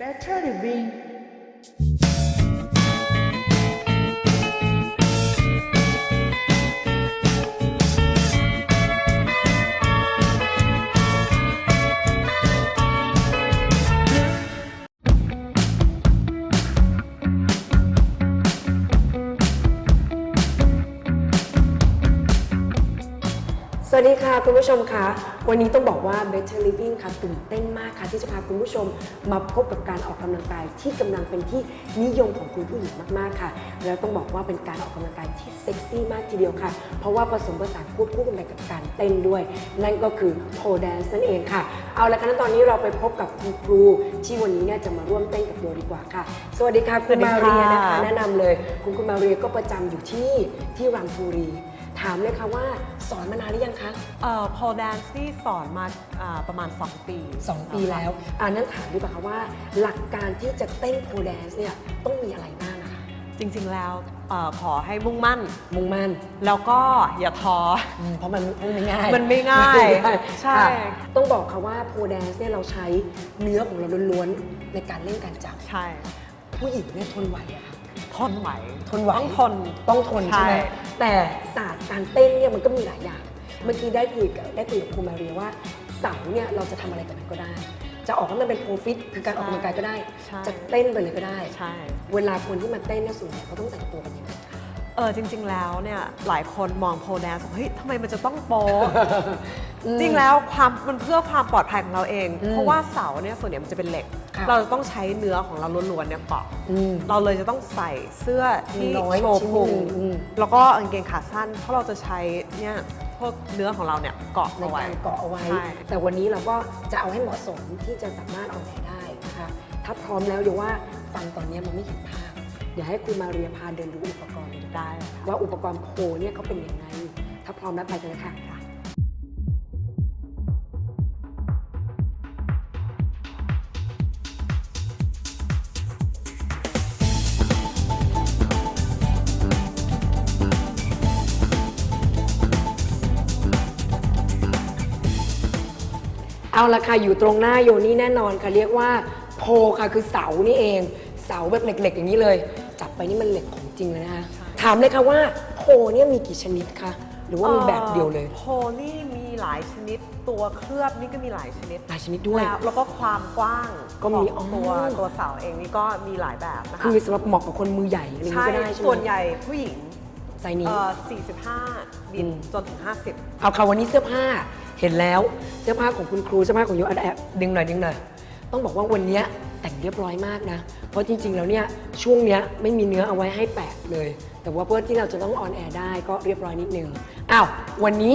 Better Living สวัสดีค่ะ คุณผู้ชมคะวันนี้ต้องบอกว่า Better Living ค่ะตื่นเต้นมากค่ะ ที่จะพาคุณผู้ชมมาพบกับการออกกำลังกายที่กำลังเป็นที่นิยมของคุณผู้หญิงมากๆค่ะ แล้วต้องบอกว่าเป็นการออกกำลังกายที่เซ็กซี่มากทีเดียวค่ะ เพราะว่าผสมผสานควบคู่กันไปกับการเต้นด้วย นั่นก็คือ pole dance นั่นเองค่ะ เอาละค่ะงั้นตอนนี้เราไปพบกับคุณครูที่วันนี้เนี่ยจะมาร่วมเต้นกับโยดีกว่าค่ะ สวัสดีค่ะคุณสวัมาสดีค่ะเรียนะคะ แนะนำเลย คุณคุณมาเรียก็ประจำอยู่ที่นี่ที่รังพูรี ถามเลยค่ะว่าสอนมานานหรือยังคะ เอ่อโพแดนซ์ที่สอนมาอ่าประมาณ 2 ปี2 ปีแล้วอ่านั้นถามดีกว่าค่ะว่า หลักการที่จะเต้นโพแดนซ์เนี่ยต้องมีอะไรบ้างนะคะ จริงๆแล้วเออขอให้มุ่งมั่น มุ่งมั่นแล้วก็อย่าท้อ อืมเพราะมันมันไม่ง่ายมันไม่ง่ายมันไม่ใช่ ค่ะต้องบอกค่ะว่าโพแดนซ์เนี่ยเราใช้เนื้อของเราล้วนๆในการเล่นการจับ ใช่ ผู้หญิงเนี่ยทนไหวอะค่ะท นไหวทนไหวต้องทนต้องทนใช่ไหมใช่แต่ศาสตร์การเต้นเนี่ยมันก็มีหลายอย่าง เมื่อกี้ได้คุยกับได้คุยกับครูมาเรียว่าเสาเนี่ยเราจะทำอะไรกับมันก็ได้ จะออกให้มันเป็นโปรฟิตคือการออกกำลังกายก็ได้ใช่จะเต้นไปเลยก็ได้ใช่เวลาคนที่มาเต้นเนี่ยส่วนใหญ่เขาต้องแต่งตัวกันยังไงคะเออจริง ๆ แล้วเนี่ยหลายคนมองโพแดนซ์เฮ้ยทำไมมันจะต้องโป๊ะอืม จริงแล้วความมันเพื่อความปลอดภัยของเราเองอืมเพราะว่าเสาเนี่ยส่วนใหญ่มันจะเป็นเหล็กค่ะเราจะต้องใช้เนื้อของเราล้วนๆเนี่ยเกาะอืมเราเลยจะต้องใส่เสื้อที่น้อยโชว์ชิ้นพุงหนึ่งอืมแล้วก็กางเกงขาสั้น เพราะเราจะใช้เนี่ยพวกเนื้อของเราเนี่ยเกาะในเอาไว้การเกาะเอาไว้ใช่แต่วันนี้เราก็จะเอาให้เหมาะสมที่จะสามารถเอาไหนได้นะคะถ้าพร้อมแล้วเดี๋ยวว่าฟังตอนนี้มันไม่เห็นภาพเดี๋ยวให้คุณมาเรียพาเดินดูอุปกรณ์เลยดีกว่าได้ ว่าอุปกรณ์โพลเนี่ยเขาเป็นยังไง ถ้าพร้อมแล้วไปกันเลยค่ะ เอาละค่ะอยู่ตรงหน้าโยนี่แน่นอนค่ะเรียกว่าโพลค่ะคือเสานี่เอง เสาแบบเหล็กๆ อย่างนี้เลย จับไปนี่มันเหล็กของจริงเลยนะคะถามเลยค่ะว่าโพลเนี่ยมีกี่ชนิดคะหรือว่ามีแบบเดียวเลย โพนี่มีหลายชนิดตัวเคลือบนี่ก็มีหลายชนิดหลายชนิดด้วย แล้วแล้วก็ความกว้างก็มีของอ๋อตัวตัวเสาเองนี่ก็มีหลายแบบนะคะคือสำหรับเหมาะกับคนมือใหญ่อะไรอย่างนี้ใช่ก็ได้ใช่ไหมส่วนใหญ่ผู้หญิงไซส์นี้ เอ่อ45 บินอืม จนถึง 50 เอาค่ะวันนี้เสื้อผ้า เห็นแล้วเสื้อผ้าของคุณครูเสื้อผ้าของโยอันแอบดึงหน่อยดึงหน่อยต้องบอกว่าวันเนี้ยแต่งเรียบร้อยมากนะ เพราะจริง ๆ แล้วเนี่ยช่วงเนี้ยไม่มีเนื้อเอาไว้ให้แปะเลย แต่ว่าเพื่อที่เราจะต้องออนแอร์ได้ก็เรียบร้อยนิดนึงอ้าววันนี้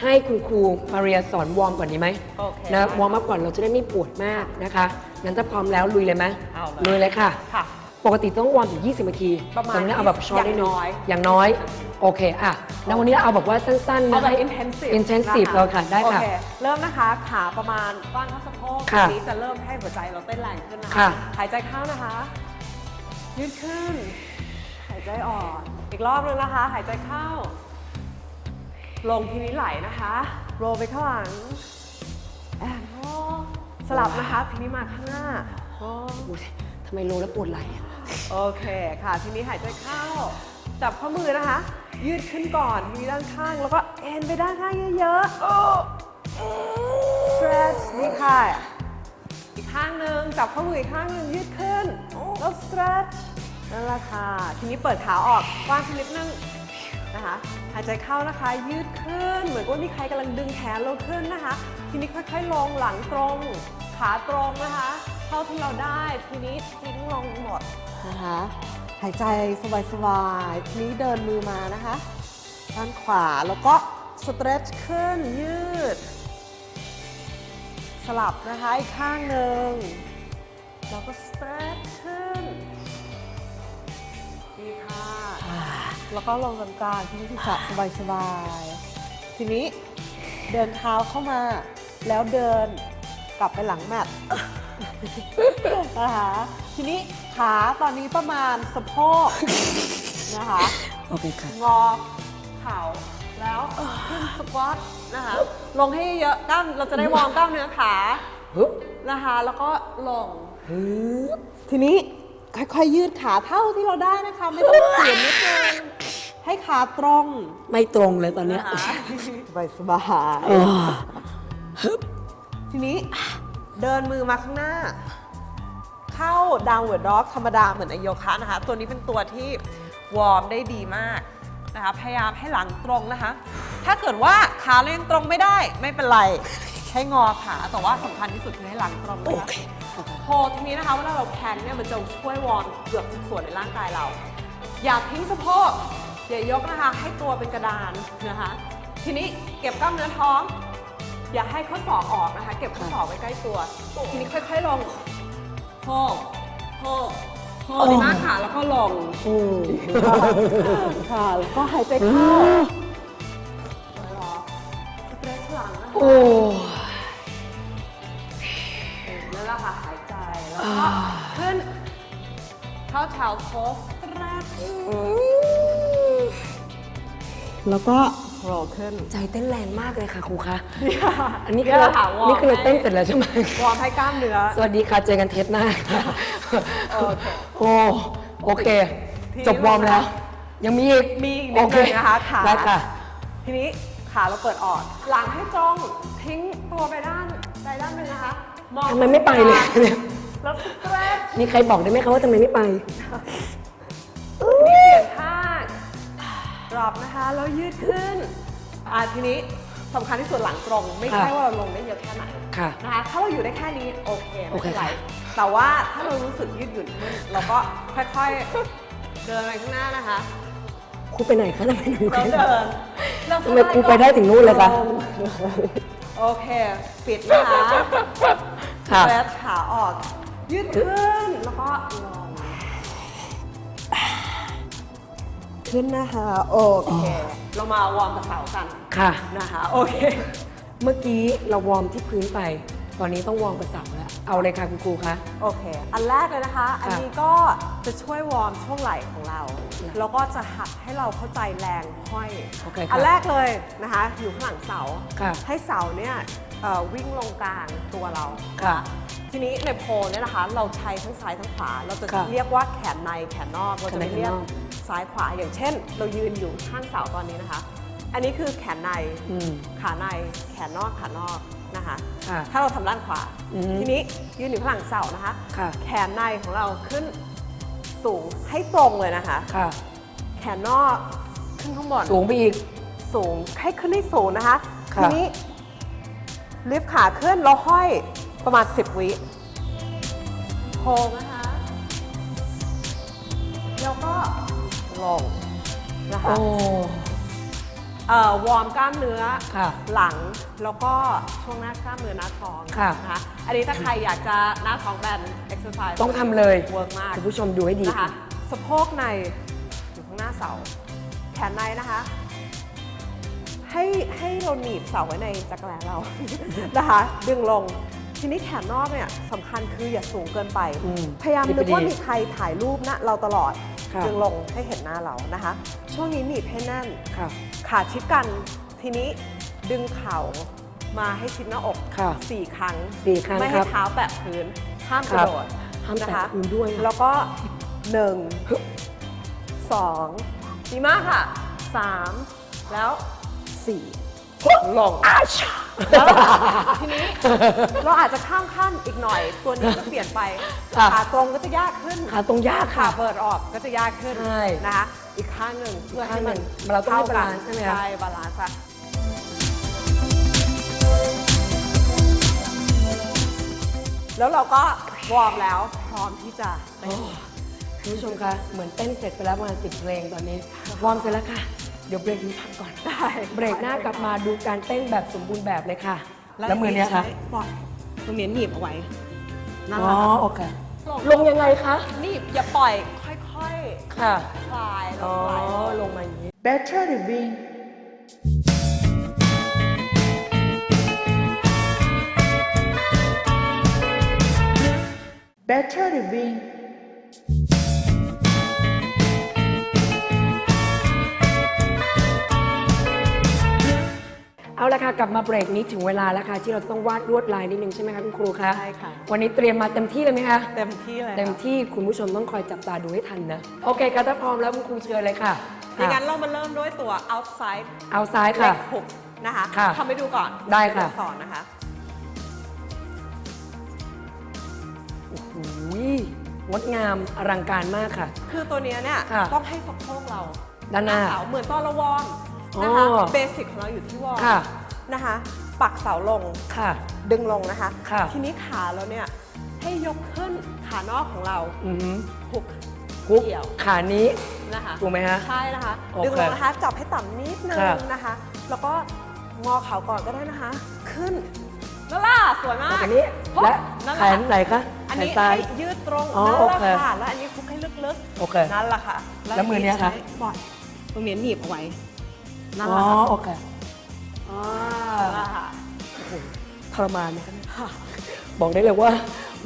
ให้คุณครูมาเรียสอนวอร์มก่อนดีไหมโอเคนะวอร์มอัพก่อนเราจะได้ไม่ปวดมากนะคะงั้นถ้าพร้อมแล้วลุยเลยไหมเอาเลยลุยเลยค่ะค่ะ ปกติต้องวอร์มถึง20นาทีประมาณแต่วันนี้เอาแบบช็อตอย่างได้หนึ่น้อยอย่างน้อย โอเคอะแล้ววันนี้เอาแบบว่าสั้นๆเอานะแบบให้ intensive intensive นะคะเลยค่ะได้ค่ะ โอเคเริ่มนะคะ ขาประมาณก้านเท่าสะโพกค่ะทีนี้จะเริ่มให้หัวใจเราเต้นแรงขึ้นนะคะ ค่ะ หายใจเข้านะคะ ยืดขึ้น หายใจออก อีกรอบนึงนะคะ หายใจเข้า ลงทีนี้ไหลนะคะ โรลไปข้างหลังแอนโรสลับนะคะทีนี้มาข้างหน้าโรอุ๊ยทำไมโลแล้วปวดไหล่อะโอเคค่ะ ทีนี้หายใจเข้า จับข้อมือนะคะ ยืดขึ้นก่อน ทีนี้ด้านข้าง แล้วก็เอ็นไปด้านข้างเยอะๆ stretch นี่ค่ะ อีกข้างหนึ่งจับข้อมืออีกข้างหนึ่งยืดขึ้น แล้ว stretch นั่นแหละค่ะ ทีนี้เปิดขาออกกว้างขึ้นนิดนึงนะคะหายใจเข้านะคะ ยืดขึ้น เหมือนว่ามีใครกำลังดึงแขนเราขึ้นนะคะ ทีนี้ค่อยๆลงหลังตรง ขาตรงนะคะ เท่าที่เราได้ทีนี้ทิ้งลงหมดนะคะ หายใจสบายๆทีนี้เดินมือมานะคะ ด้านขวาแล้วก็ stretch ขึ้นยืด สลับนะคะอีกข้างหนึ่งแล้วก็ stretch ขึ้นดีค่ะแล้วก็ลงตรงกลางที่ศีรษะสบายๆทีนี้เดินเท้าเข้ามา แล้วเดินกลับไปหลังแมท นะคะทีนี้ขาตอนนี้ประมาณสะโพกนะคะ โอเคค่ะ งอเข่าแล้วขึ้นสควอตนะคะ ลงให้เยอะกล้ามเราจะได้วอร์มกล้ามเนื้อขาฮึบนะคะ แล้วก็ลงฮึบทีนี้ค่อยๆยืดขาเท่าที่เราได้นะคะ ไม่ต้องเปลี่ยนนิดนึงให้ขาตรง ไม่ตรงเลยตอนเนี้ยนะคะสบายสบายอ๋อทีนี้ เดินมือมาข้างหน้า เข้า downward dog ธรรมดาเหมือนไอโยคะนะคะ ตัวนี้เป็นตัวที่วอร์มได้ดีมากนะคะ พยายามให้หลังตรงนะคะ ถ้าเกิดว่าขาเรายังตรงไม่ได้ไม่เป็นไรให้งอขา แต่ว่าสำคัญที่สุดคือให้หลังตรงโอนะคะเคโพทีนี้นะคะเวลาเราแพนเนี่ยมันจะช่วยวอร์มเกือบทุกส่วนในร่างกายเรา อย่าทิ้งสะโพกอย่ายกนะคะ ให้ตัวเป็นกระดานนะคะ ทีนี้เก็บกล้ามเนื้อท้อง อย่าให้ข้อศอกออกนะคะ เก็บข้อศอกไว้ใกล้ตัวทีนี้ค่อยๆลงโพกโพกโพกดีมากค่ะแล้วก็ลงโอ้ค่ะแล้วก็หายใจเข้าแล้วรอสเตรชหลังนะคะโอ้แล้วก็ค่ะหายใจแล้วก็ขึ้นเข้าเท้าโพสแรกแล้วก็ โรลขึ้นใจเต้นแรงมากเลยค่ะครูคะนี่ค่ะอันนี้นี่คือแหเราละค่ะวอร์ม นี่คือเราเต้นเสร็จแล้วใช่ไหมวอร์มให้กล้ามเนื้อ สวัสดีค่ะเจอกันเทปหน้าโอเคโอ้โอเค ทีนี้จบวอร์มแล้ว ยังมีอีกมีอีกนิดนึงนะคะขา ได้ค่ะ ทีนี้ขาเราเปิดออกหลังให้ตรงทิ้งตัวไปด้านใดด้านหนึ่งนะคะมองทำไมไม่ไปเลยเนี่ยแล้วสเตรชมีใครบอกได้ไหมคะว่าทำไมไม่ไปนี่เป อปนะคะแล้วยืดขึ้นอ่าทีนี้สำคัญที่สุดหลังตรง ไม่ใช่ค่ะว่าเราลงได้เยอะแค่ไหนค่ะนะคะถ้าเราอยู่ได้แค่นี้โอเคไม่เป็นไรโอเคค่ะ แต่ว่าถ้าเรารู้สึกยืดหยุ่นขึ้นเราก็ค่อยๆ เดินไปข้างหน้านะคะครูไปไหนคะทำไมหนูเราไปเดินเราทำไมครูไปได้ถึงนู่นเลยคะ โอเค ปิดนะคะค่ะแวะขาออก ยืดขึ้นแล้วก็ลง ขึ้นนะคะ โอเค เรามาวอร์มกับเสากันค่ะ นะคะ โอเค เมื่อกี้เราวอร์มที่พื้นไป ตอนนี้ต้องวอร์มกระเสาแล้ว เอาเลยค่ะคุณครูคะ โอเค อันแรกเลยนะคะ อันนี้ก็จะช่วยวอร์มช่วงไหล่ของเรา แล้วก็จะหัดให้เราเข้าใจแรงห้อยโอเคค่ะอันแรกเลยนะคะ อยู่ข้างหลังเสา ค่ะ ให้เสาเนี่ยเอ่อวิ่งลงกลางตัวเรา ค่ะทีนี้ในโพลเนี่ยนะคะ เราใช้ทั้งซ้ายทั้งขวา เราจะค่ะเรียกว่าแขนในแขนนอก เราจะไม่แขนในเรียกแขนนอก ซ้ายขวาอย่างเช่น เรายืนอยู่ข้างเสาตอนนี้นะคะ อันนี้คือแขนในอืม ขาในแขนนอกขานอกนะคะค่ะ ถ้าเราทำด้านขวา อือฮึ ทีนี้ยืนอยู่ข้างหลังเสานะคะ ค่ะ แขนในของเราขึ้นสูงให้ตรงเลยนะคะ ค่ะ แขนนอกขึ้นข้างบน สูงไปอีก สูงให้ขึ้นให้สูงนะคะ ค่ะ ทีนี้ลิฟต์ขาขึ้นแล้วห้อยประมาณ 10 วิโค้งนะคะ แล้วก็ ลงนะคะโอ้เอ่อวอร์มกล้ามเนื้อค่ะหลังแล้วก็ช่วงหน้ากล้ามเนื้อหน้าท้องค่ะนะคะอันนี้ถ้าใครอยากจะหน้าท้องแบน exercise ต้องทำเลยเวิร์กมากคุณผู้ชมดูให้ดีนะคะค่ะสะโพกในอยู่ข้างหน้าเสาแขนในนะคะ ให้ให้เราหนีบเสาไว้ในจักรแลเรานะคะ ดึงลงทีนี้แขนนอกเนี่ยสำคัญคืออย่าสูงเกินไปอืมพยายามดีนึกพอดีว่ามีใครถ่ายรูปนะเราตลอด ค่ะดึงลงให้เห็นหน้าเรานะคะ ช่วงนี้หนีบให้แน่นค่ะขาชิดกันทีนี้ดึงเข่ามาให้ชิดหน้าอกค่ะสี่ครั้งสี่ครั้งไม่คให้รับเท้าแตะพื้นห้ามกครัระบโดดห้ามแตะนะคะพื้นด้วยนะแล้วก็หนึ่งสองดีมากค่ะสามแล้วสี่ลง แล้วทีนี้เราอาจจะข้ามขั้นอีกหน่อย ตัวนี้จะเปลี่ยนไปค่ะ ขาตรงก็จะยากขึ้นขาตรงยากขาค่ะ เปิดออกก็จะยากขึ้นใช่นะคะอีกข้างหนึ่งเพื่อให้มันอีกข้างหนึ่งเราต้องให้ท่กันบาลานซ์ใช่ไหมคะ ใช่บาลานซ์ค่ะแล้วเราก็วอร์มแล้วพร้อมที่จะไป โอ้คุณผู้ชมคะ เหมือนเต้นเสร็จไปแล้วประมาณสิบเพลงตอนนี้ วอร์มเสร็จแล้วค่ะ เดี๋ยวเบรกนี้พักก่อน ได้เบรกหน้ากลับมาดูการเต้นแบบสมบูรณ์แบบเลยค่ะ แล้วมือเนี้ยคะใช้ปล่อยตรงนี้หนีบเอาไว้นั่นอ๋แหอละค่ะโอเค ลงยังไงคะ หนีบอย่าปล่อย ค่อยค่ะ ๆคลายแล้อ๋วอ คลายลงมาอย่างนี้ Better living. Better living. เอา ละค่ะกลับมาเบรกนี้ถึงเวลาแล้วค่ะ ที่เราจะต้องวาดลวดลายนิดนึงใช่ไหมคะคุณครูคะใช่ค่ะ วันนี้เตรียมมาเต็มที่เลยไหมคะเต็มที่เลยเต็มที่คุณผู้ชมต้องคอยจับตาดูให้ทันนะโอเคค่ะถ้าพร้อมแล้วคุณครูเชิญเลยค่ะอย่างนั้นเรามาเริ่มด้วยตัว outside เอาซ้ายเล็ค่ะกหุกนะคะค่ะทำให้ดูก่อนได้ค่ะ เยวสอนนะคะ โอ้โหงดงามอลังการมากค่ะ คือตัวเนี้ยเนี่ยค่ะต้องให้สะโพกเราด้านหน้าเสาเหมือนตอนเราวอร์มนะคะอ๋อเบสิกของเราอยู่ที่วอร์มค่ะ นะคะ ปักเสาลง ค่ะ ดึงลงนะคะ ค่ะ ทีนี้ขาเราเนี่ยให้ยกขึ้นขานอกของเราอือหือหุกคุกเกี่ยวขานี้ นะคะถูกไหมฮะใช่นะคะ โอเคดึงลงนะคะ จับให้ต่ำนิดนึงค่ะนะคะ แล้วก็งอเข่าก่อนก็ได้นะคะ ขึ้นนั่นล่ะสวยมากอันนี้ปุ๊บและนั่นแขแหละนไหนคะ อันแขนนี้ซ้าย ให้ยืดตรงอ๋อนั่นโอแหละเคค่ะแล้วอันนี้คลุกให้ลึกโอเค ๆนั่นแหละค่ะแล้วมือเนี้ยคะ ใช้บอดตรงนี้หนีบเอาไว้นั่นอ๋แหอละค่ะโอเคอ๋อนั่นแหละ ค่ะทรมานนะคะเนี่ยบอกได้เลยว่า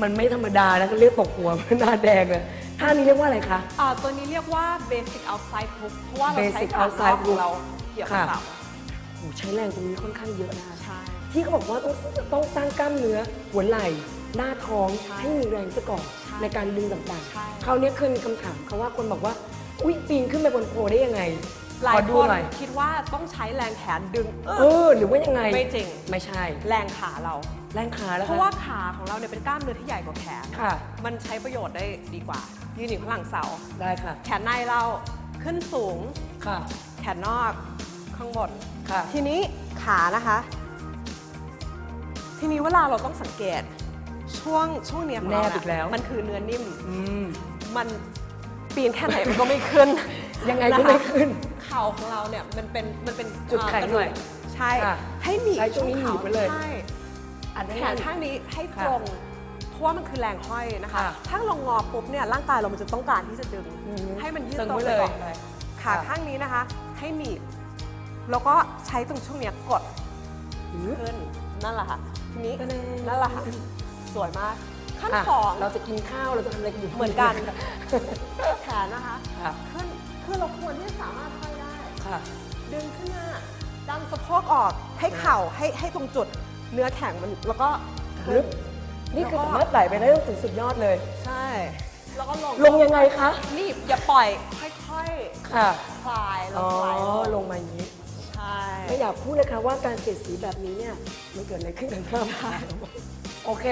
มันไม่ธรรมดานะก็เรียกตกหัวหน้าแดงเลยท่านี้เรียกว่าอะไรคะอ่าตัวนี้เรียกว่า basic outside hook เพราะว่าเราใช้ Basic ขานอก outside ของเราเกี่ยวกับค่ะเสาโอ้ใช้แรงตรงนี้ค่อนข้างเยอะนะคะ ใช่ ที่เขาบอกว่าต้องต้องสร้างกล้ามเนื้อหัวไหล่หน้าท้องใช่ให้มีแรงซะก่อนใช่ในการดึงต่างใช่ ๆ คราวนี้ขึ้นคำถามเขาว่าคนบอกว่า อุ้ยปีนขึ้นไปบนโพได้ยังไง หลาขยอดูคนหน่อย คิดว่าต้องใช้แรงแขนดึงเอเอออหรือว่ายังไงไม่จริง ไม่ใช่ แรงขาเรา แรงขาแล้วเพราะว่าขาของเราเนี่ยเป็นกล้ามเนื้อที่ใหญ่กว่าแขน ค่ะ มันใช้ประโยชน์ได้ดีกว่า ยืนอยู่ข้างหลังเสา ได้ค่ะ แขนในเราขึ้นสูง ค่ะ แขนนอกข้างบน ค่ะ ทีนี้ขานะคะ ทีนี้เวลาเราต้องสังเกต ช่วงช่วงเนี้ยของเราแนบอีกแล้ว มันคือเนื้อนิ่ม อืม มันปีนแค่ไหนมันก็ไม่ขึ้นยังไงก็ไม่ขึ้นเข่าของเราเนี่ยมันเป็นมันเป็นจุดแข็งกระหน่อยใช่ ค่ะให้หนีบใช้ช่วงนี้หนีบไว้เลย ใช่อันนั้นแขนข้างนี้ให้ตรงเพราะว่ามันคือแรงห้อยนะคะ ค่ะถ้าเรางอปุ๊บเนี่ยร่างกายเรามันจะต้องการที่จะดึง อือฮึให้มันยืดตึงตรงไว้ไปเลยก่อนเลย ขาค่ะ ข้างนี้นะคะ ให้หนีบ แล้วก็ใช้ตรงช่วงเนี้ยกดอืมขึ้นนั่นแหละค่ะทีนี้คะแนนนั่นแหละค่ะสวยมาก ขั้นค่ะสองเราจะกินข้าวเราจะทำอะไรกันอยู่ เหมือนกัน แขนนะคะ ค่ะ ขึ้นคือเราควรที่จะสามารถห้อยได้ ค่ะ ดึงขึ้นมาดันสะโพกออกให้เข่าให้ให้ตรงจุดเนื้อแข็งมันแล้วก็ลึกนี่คือสามารถไหลไปได้ถึงสุดยอดเลย ใช่ แล้วก็ลงลงยังไงคะนี่อย่าปล่อยค่อยค่ะๆคลายแล้อ๋วอคลายลงมาอย่างนี้ใช่ไม่อยากพูดเลยค่ะว่าการเสียดสีแบบนี้เนี่ยมันเกิดอะไรขึ้นกับหน้าผากโอเค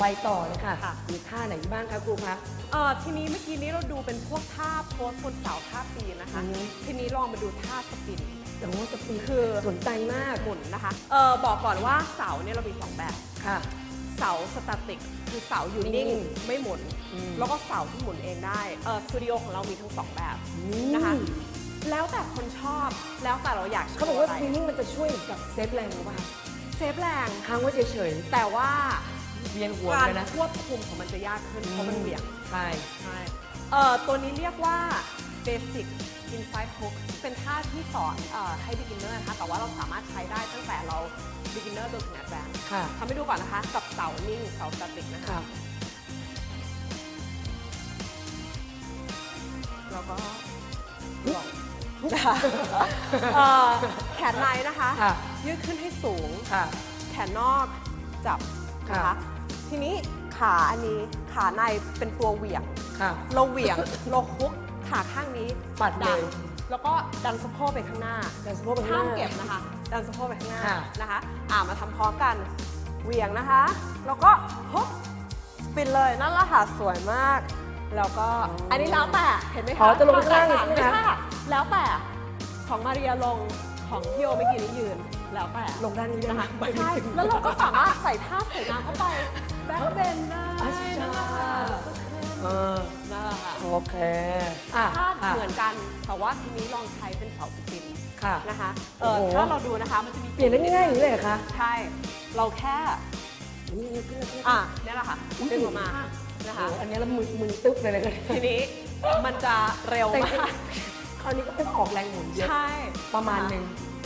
ไปต่อเลยค่ะ มีท่าไหนบ้างคะครูคะ เอ่อทีนี้เมื่อกี้นี้เราดูเป็นพวกท่าโพสบนเสาท่าปีนนะคะ อือฮึทีนี้ลองมาดูท่าสปินแต่ว่าสปีดคือ สนใจมากหมุนนะคะเออบอกก่อนว่าเสาเนี่ยเรามีสองแบบ ค่ะ เสาสแตติกคือเสาอยู่นิ่นิ่งงไม่หมุน อืม แล้วก็เสาที่หมุนเองได้เออสตูดิโอของเรามีทั้งสองแบบอืมนะคะแล้วแต่คนชอบแล้วแต่เราอยากโชเขาบอกว่าะไรสปีนิ่งมันจะช่วยกับเซฟแรงหรือเปล่าเซฟแรงค้างไว้เฉยแต่ว่าๆ เวียนหัวการเลยนะ ควบคุมของมันจะยากขึ้นเพราะมันเหวี่ยง ใช่ ใช่เอ่อตัวนี้เรียกว่า basic inside hook เป็นท่าที่สอนเออให้ beginner นะคะ แต่ว่าเราสามารถใช้ได้ตั้งแต่เรา beginner จนถึง advanced ค่ะ ทำให้ดูก่อนนะคะ กับเสานิ่ง เสา static นะคะ ค่ะแล้วก็ลงนะคะเอ่อแขนในนะคะ ค่ะ ยืดขึ้นให้สูง ค่ะ แขนนอกจับ นะค่ะ คะ ทีนี้ขาอันนี้ขาในเป็นตัวเหวี่ยง ค่ะ เราเหวี่ยง เราคุกขาข้างนี้ปัดเลยแล้วก็ดันสะโพกไปข้างหน้าดันสะโพกไปข้างหห้ามน้าเก็บนะคะ ดันสะโพกไปข้างหน้าค่ะ นะคะ อ่ามาทำพร้อมกันเหวี่ยงนะคะ แล้วก็ฮุบสปินเลยนั่นแหละค่ะสวยมาก แล้วก็อันนี้แล้วแต่เห็นไหมอ๋คะอจะลงข้างล่างไม่ใช่ไหมใช่คะค่ะแล้วแต่ของมาเรียลง ของพี่โอเมื่อกี้นี้ยืน แล้วแต่ลงด้านนี้ได้นะไหมคะใช่แล้วเราก็สามารถใส่ท่าสวยงามเข้าไปแบ็คเบนได้อะใช่นั่นแหละค่ะแล้วก็ขึ้นเออนั่นแหละค่ะโอเคอะถ้าอะเหมือนกันแต่ว่าทีนี้ลองใช้เป็นเสาสปินค่ะนะคะเอโอ้อโหถ้าเราดูนะคะมันจะมีเปลี่ยนได้ง่ายๆอย่างนี้เลยเหรอคะใช่เราแค่นี่นี่ขึ้นเลยขึ้นเลยอะเนี่ยแหละค่ะอุ๊ยดึงออกมานะคะโอ้อันนี้แล้วมือมือตึ๊บเลยเลยทีนี้มันจะเร็วแต่มาก คราวนี้ก็เป็นออกแรงหมุนเยอะใช่ประมาณหนึ่ง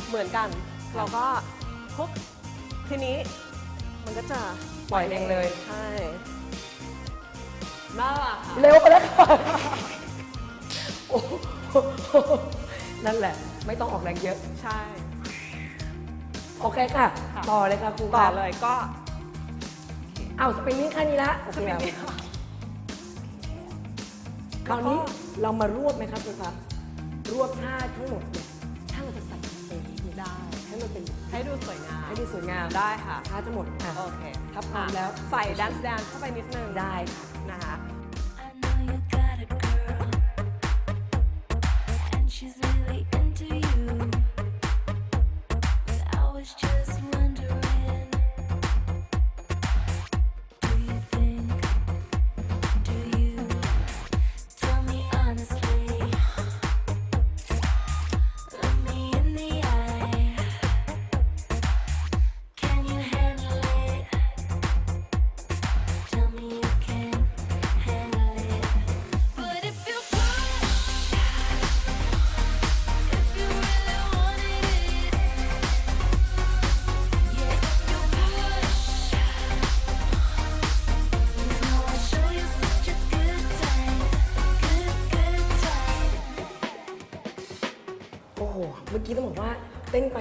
เหมือนกัน เราก็พุกทีนี้มันก็จะปล่อยเองเลยใช่น่ารักค่ะเร็วไปแล้วค่ะโอ้โหนั่นแหละ ไม่ต้องออกแรงเยอะ ใช่โโอเคค่ะค่ะ ต่อเลยค่ะครูต่อค่ะเลยก็ เอาสปริงนี่แค่นี้ละโอเคจะเป็นครับคราวนี้เรามารวบไหมครับครูครับ รวบท่าทั้งหมดเนี่ยถ้าเราจะใส่สเปรย์ให้ได้ ให้มันเป็นให้ดูสวยงาม ให้ดูสวยงามได้ค่ะท่าทั้งหมดอะโอเคถ้าพร้อมแล้วใส่ดันส์แดนเข้าไปนิดนึงได้ค่ะ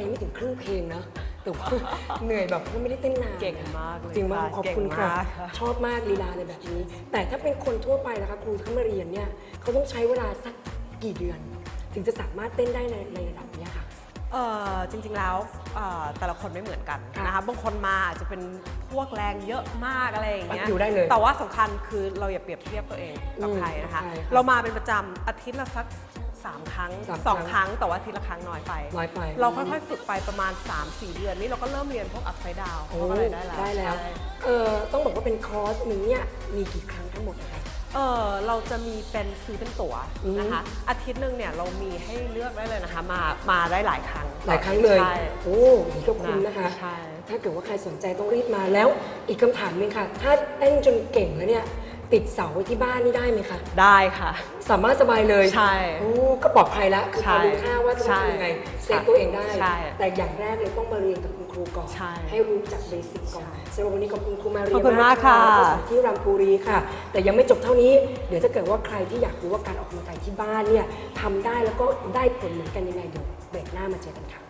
เต้นไปไม่ถึงครึ่งเพลงนะแต่ว่า เหนื่อยแบบไม่ได้เต้นนานเก่งมากเลยจริงมากค่ะขอบคุณค่ะเก่งมากค่ะชอบมากลีลาในแบบนี้ แต่ถ้าเป็นคนทั่วไปนะคะครูเข้ามาเรียนเนี่ยเขาต้องใช้เวลาสักกี่เดือน ถึงจะสามารถเต้นได้ในในระดับเนี้ยค่ะเออจริงๆแล้วเอ่อแต่ละคนไม่เหมือนกันค่ะนะคะบางคนมาอาจจะเป็นพวกแรงเยอะมากอะไรอย่างเงี้ยอยู่ได้เลยแต่ว่าสำคัญคือเราอย่าเปรียบเทียบตัวเองกับอืมใครนะคะใช่ค่ะเรามาเป็นประจำอาทิตย์ละสัก สามครั้งสามสองคครั้รั้งงแต่ว่าอาทิตย์ละครั้งน้อยไป น้อยไปเราค่อยๆฝึกไปประมาณ 3-4 เดือนนี่เราก็เริ่มเรียนพวกอัพไซด์ดาวโอ้พวกอะไรได้แล้วได้แล้ว ใช่เออต้องบอกว่าเป็นคอร์สหนึ่งเนี่ยมีกี่ครั้งทั้งหมดนะคะ เออเราจะมีเป็นซื้อเป็นตั๋วอืม นะคะ อาทิตย์หนึ่งเนี่ยเรามีให้เลือกได้เลยนะคะ มามาได้หลายครั้งหลายครั้งเลย ใช่โอ้ดีก็คุ้มนะคะ ใช่ ถ้าเกิดว่าใครสนใจต้องรีบมาแล้ว อีกคำถามหนึงค่ะ ถ้าเต้นจนเก่งแล้วเนี่ย ติดเสาไว้ที่บ้านนี่ได้ไหมคะ ได้ค่ะ สามารถสบายเลยใช่โอ้ก็ปลอดภัยแล้วคือใช่พอรู้ค่าว่าจะต้องใช่ทำยังไงเซฟตัวเองได้ ใช่แต่อย่างแรกเลยต้องมาเรียนกับคุณครูก่อนใช่ให้รู้จักเบสิกก่อนสำหรับวันนี้ขอบคุณครูมาเรีขอบคุณมากค่ะแล้วก็สอนที่รามพูรีค่ะ แต่ยังไม่จบเท่านี้ เดี๋ยวถ้าเกิดว่าใครที่อยากรู้ว่าการออกกำลังกายที่บ้านเนี่ยทำได้แล้วก็ได้ผลเหมือนกันยังไงเดี๋ยวเบรกหน้ามาเจอกันค่ะ